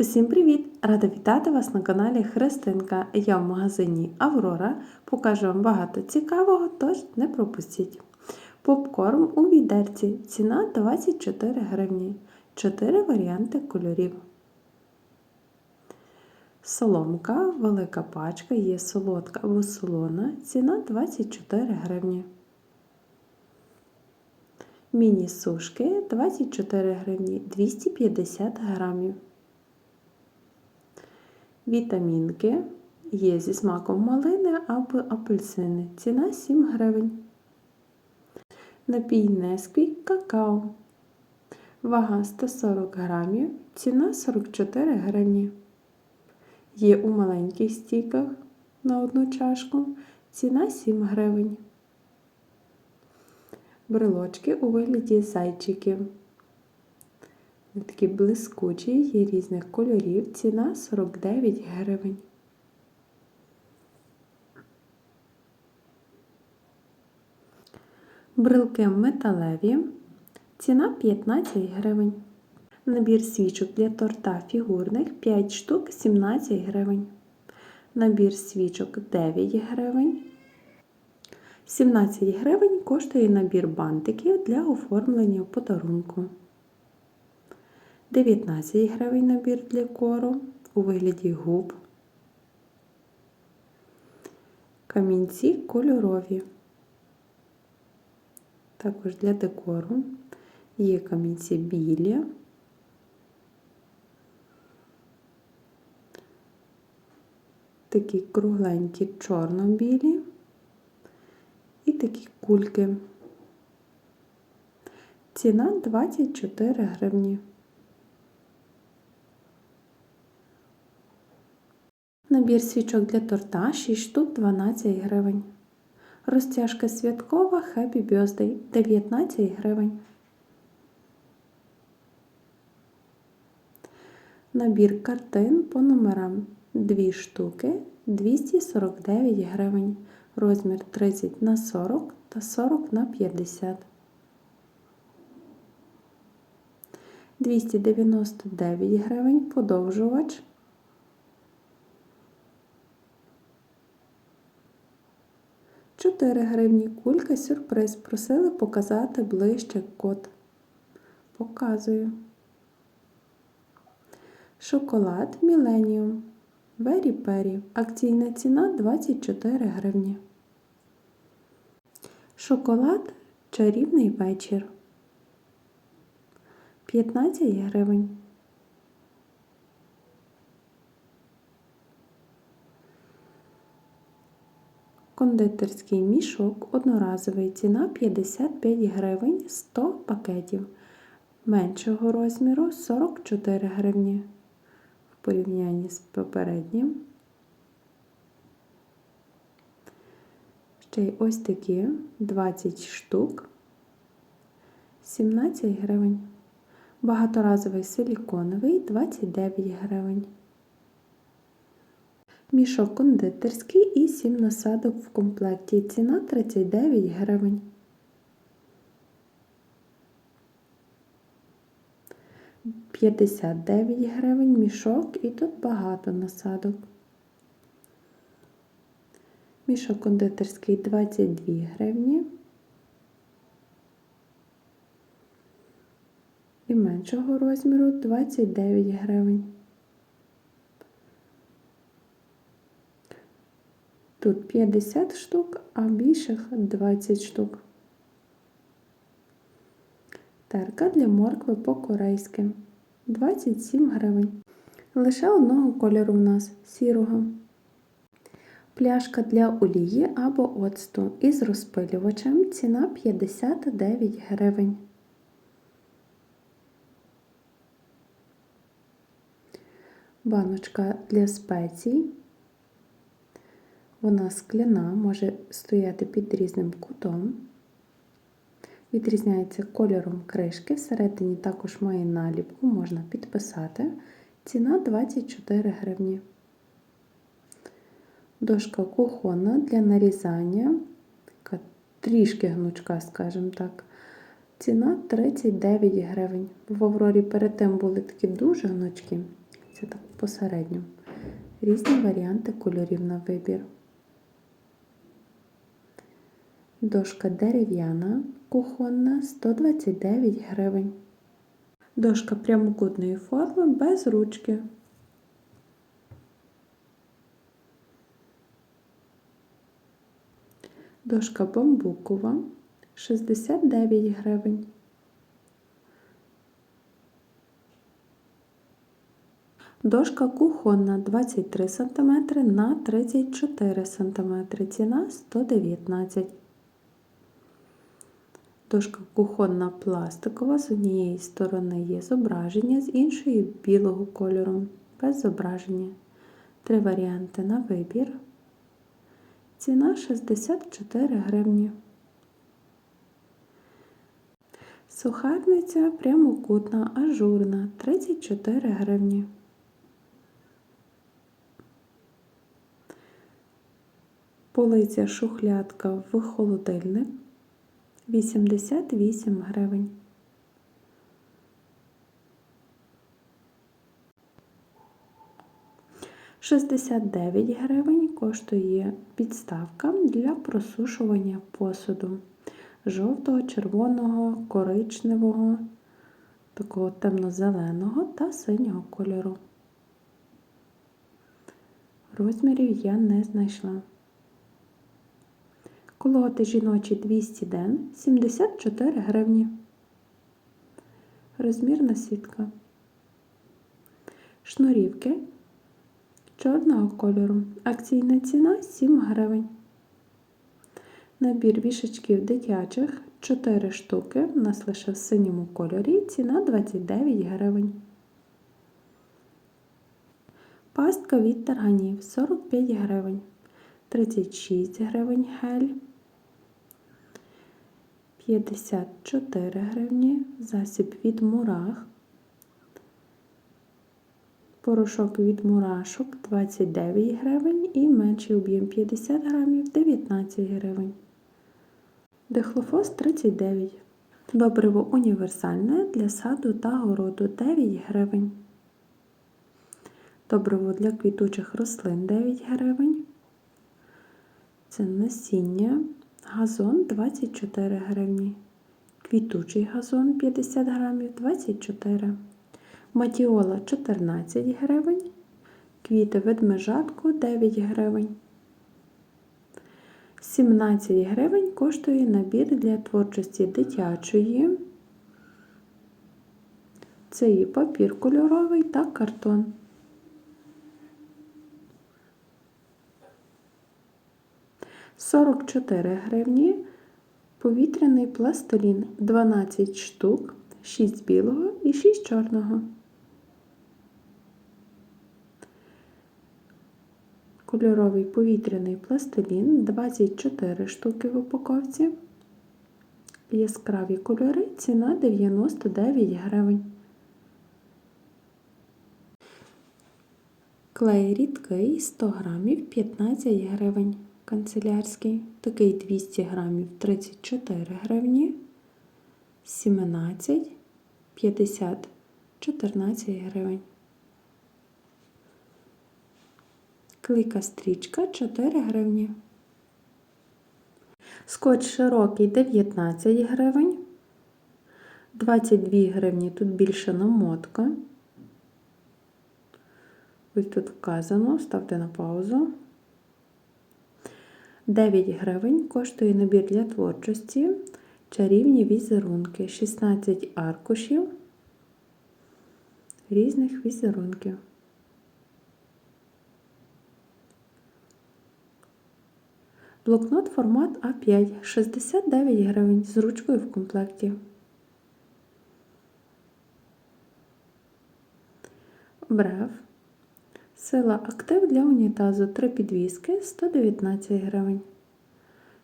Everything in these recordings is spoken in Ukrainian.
Усім привіт! Рада вітати вас на каналі Христинка. Я в магазині Аврора. Покажу вам багато цікавого, тож не пропустіть. Попкорн у відерці. Ціна 24 гривні. 4 варіанти кольорів. Соломка, велика пачка, є солодка або солона. Ціна 24 гривні. Міні-сушки 24 гривні 250 грамів. Вітамінки є зі смаком малини або апельсини. Ціна 7 гривень. Напій Несквік какао. Вага 140 грамів. Ціна 44 гривні. Є у маленьких стійках на одну чашку. Ціна 7 гривень. Брелочки у вигляді зайчиків. Вони такі блискучі, є різних кольорів. Ціна 49 гривень. Брелки металеві. Ціна 15 гривень. Набір свічок для торта фігурних 5 штук 17 гривень. Набір свічок 9 гривень. 17 гривень коштує набір бантиків для оформлення подарунку. 19 гривень набір для кору у вигляді губ. Камінці кольорові. Також для декору є камінці білі. Такі кругленькі чорно-білі і такі кульки. Ціна 24 гривні. Набір свічок для торта 6 штук 12 гривень. Розтяжка святкова Happy Birthday 19 гривень. Набір картин по номерам 2 штуки 249 гривень. Розмір 30 на 40 та 40 на 50. 299 гривень подовжувач. Чотири гривні кулька сюрприз. Просили показати ближче код. Показую. Шоколад Millennium. Вері Пері. Акційна ціна 24 гривні. Шоколад Чарівний вечір. 15 гривень. Кондитерський мішок одноразовий ціна 55 гривень 100 пакетів. Меншого розміру 44 гривні. В порівнянні з попереднім. Ще й ось такі 20 штук 17 гривень. Багаторазовий силіконовий 29 гривень. Мішок кондитерський і 7 насадок в комплекті. Ціна 39 гривень. П'ятдесят дев'ять гривень мішок і тут багато насадок. Мішок кондитерський 22 гривні. І меншого розміру 29 гривень. Тут 50 штук, а більших 20 штук. Терка для моркви по-корейськи 27 гривень. Лише одного кольору у нас сірого. Пляшка для олії або оцту із розпилювачем ціна 59 гривень. Баночка для спецій. Вона скляна, може стояти під різним кутом. Відрізняється кольором кришки. Всередині також має наліпку, можна підписати. Ціна 24 гривні. Дошка кухонна для нарізання, така трішки гнучка, скажімо так. Ціна 39 гривень. В Аврорі перед тим були такі дуже гнучкі. Це так посередньо. Різні варіанти кольорів на вибір. Дошка дерев'яна, кухонна 129 гривень. Дошка прямокутної форми без ручки. Дошка бамбукова 69 гривень. Дошка кухонна 23 см на 34 см. Ціна 119 Дошка кухонна пластикова, з однієї сторони є зображення, з іншої білого кольору, без зображення. Три варіанти на вибір. Ціна 64 гривні. Сухарниця прямокутна, ажурна 34 гривні. Полиця шухлядка в холодильник 88 гривень. Шістдесят дев'ять гривень коштує підставка для просушування посуду жовтого, червоного, коричневого, такого темно-зеленого та синього кольору. Розмірів я не знайшла. Колоти жіночі 200 ден 74 гривні. Розмірна сітка. Шнурівки чорного кольору. Акційна ціна 7 гривень. Набір вішачків дитячих 4 штуки. У нас лише в синьому кольорі. Ціна 29 гривень. Пастка від тарганів 45 гривень. 36 гривень гель. 54 гривні, засіб від мурах, порошок від мурашок 29 гривень і менший об'єм 50 грамів 19 гривень. Дихлофос 39. Добриво універсальне для саду та городу 9 гривень. Добриво для квітучих рослин 9 гривень. Це насіння Газон 24 гривні. Квітучий газон 50 грамів 24 Матіола 14 гривень. Квіти ведмежатку 9 гривень. 17 гривень коштує набір для творчості дитячої. Це і папір кольоровий та картон. 44 гривні. Повітряний пластилін 12 штук, 6 білого і 6 чорного. Кольоровий повітряний пластилін 24 штуки в упаковці. Яскраві кольори ціна 99 гривень. Клей рідкий 100 грамів 15 гривень канцелярський, такий 200 грамів 34 гривні, 17, 50, 14 гривень. Клейка стрічка 4 гривні. Скотч широкий 19 гривень. 22 гривні тут більше намотка. Ось тут вказано, ставте на паузу. 9 гривень коштує набір для творчості, чарівні візерунки, 16 аркушів. Різних візерунків. Блокнот формат А5 69 гривень з ручкою в комплекті. Брев Сила актив для унітазу 3 підвіски 119 гривень.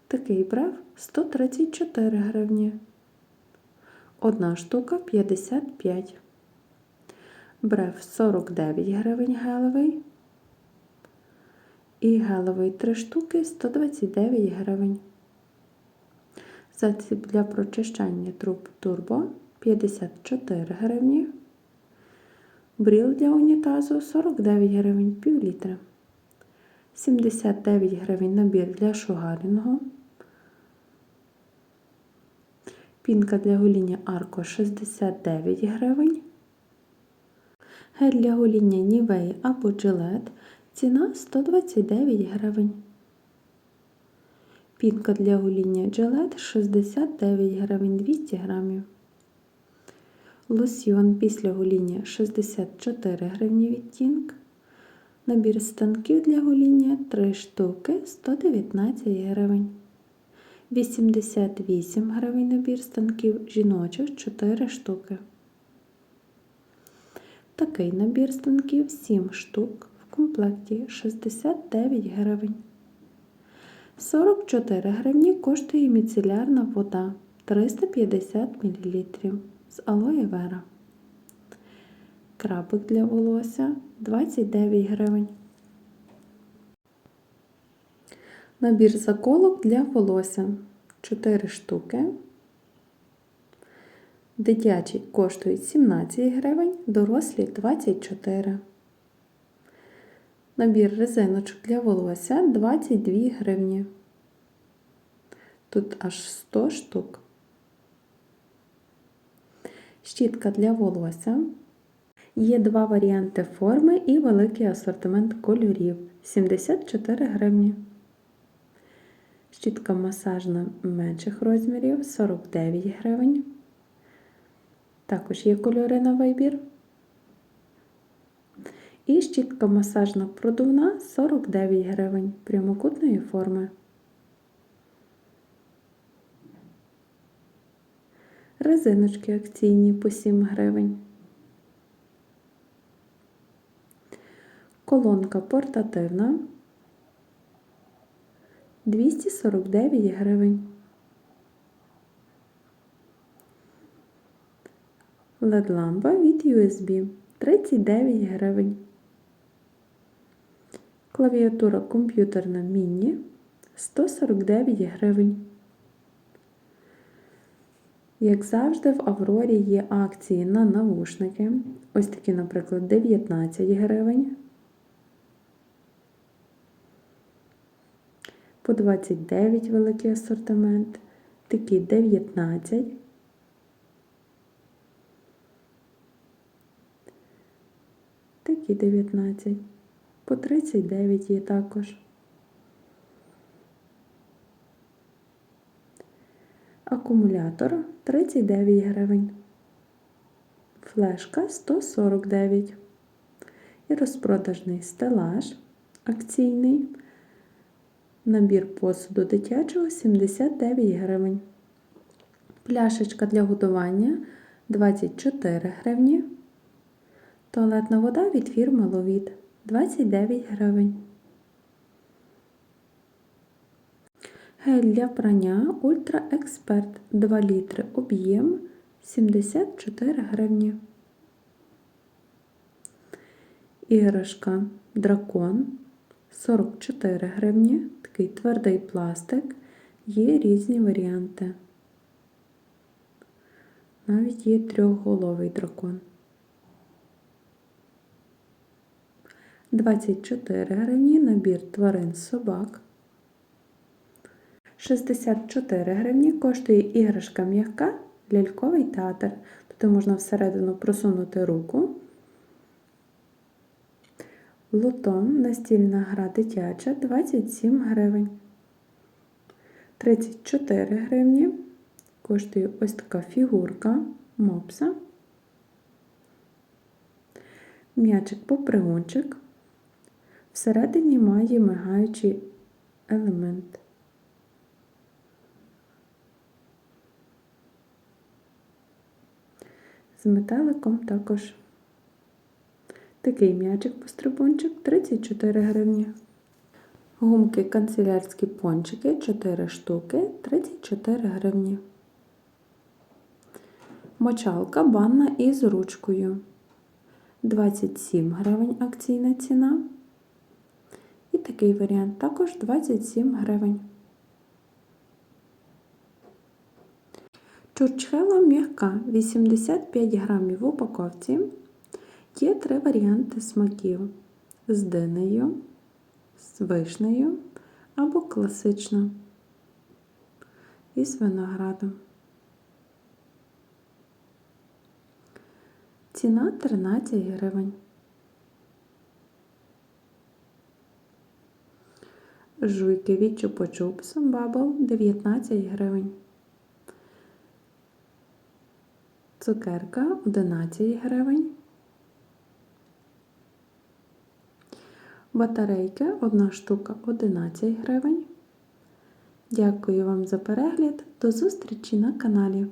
Такий брев 134 гривні. Одна штука 55. Брев 49 гривень гелевий. І гелевий 3 штуки 129 гривень. Засіб для прочищання труб турбо 54 гривні. Бріл для унітазу 49 гривень пів літра. 79 гривень набір для шугарінгу. Пінка для гоління Арко 69 гривень. Гель для гоління Нівей або Джилет. Ціна 129 гривень. Пінка для гоління Джилет 69 гривень 200 грамів. Лосьйон після гоління 64 гривні відтінк. Набір станків для гоління 3 штуки 119 гривень. 88 гривень набір станків жіночих 4 штуки. Такий набір станків 7 штук в комплекті 69 гривень. 44 гривні коштує міцелярна вода 350 мл з алоє вера. Крабик для волосся 29 гривень. Набір заколок для волосся 4 штуки. Дитячі коштують 17 гривень, дорослі 24. Набір резиночок для волосся 22 гривні. Тут аж 100 штук. Щітка для волосся. Є два варіанти форми і великий асортимент кольорів 74 гривні. Щітка масажна менших розмірів 49 гривень. Також є кольори на вибір. І щітка масажна продувна 49 гривень прямокутної форми. Резиночки акційні по 7 гривень. Колонка портативна 249 гривень. LED-лампа від USB 39 гривень. Клавіатура комп'ютерна міні 149 гривень. Як завжди, в Аврорі є акції на навушники. Ось такі, наприклад, 19 гривень. По 29 великий асортимент. Такі 19. Такі 19. По 39 є також. Акумулятор 39 гривень. Флешка 149. І розпродажний стелаж акційний. Набір посуду дитячого 79 гривень. Пляшечка для готування 24 гривні. Туалетна вода від фірми Ловіт 29 гривень. Гель для прання Ультра Експерт 2 літри об'єм 74 гривні. Іграшка Дракон 44 гривні. Такий твердий пластик. Є різні варіанти. Навіть є трьохголовий дракон. 24 гривні набір тварин собак. 64 гривні коштує іграшка м'яка ляльковий театр. Тут можна всередину просунути руку. Лутон настільна гра дитяча 27 гривень. 34 гривні. Коштує ось така фігурка мопса. М'ячик попригунчик. Всередині має мигаючий елемент. З метеликом також такий м'ячик-пострибунчик 34 гривні. Гумки канцелярські пончики 4 штуки 34 гривні. Мочалка банна із ручкою 27 гривень акційна ціна. І такий варіант також 27 гривень. Чурчхела м'яка 85 грамів в упаковці. Є три варіанти смаків: з динею, з вишнею або класично із виноградом. Ціна 13 гривень. Жуйки від чупа-чупс Бабл 19 гривень. Цукерка 11 гривень. Батарейки одна штука 11 гривень. Дякую вам за перегляд. До зустрічі на каналі.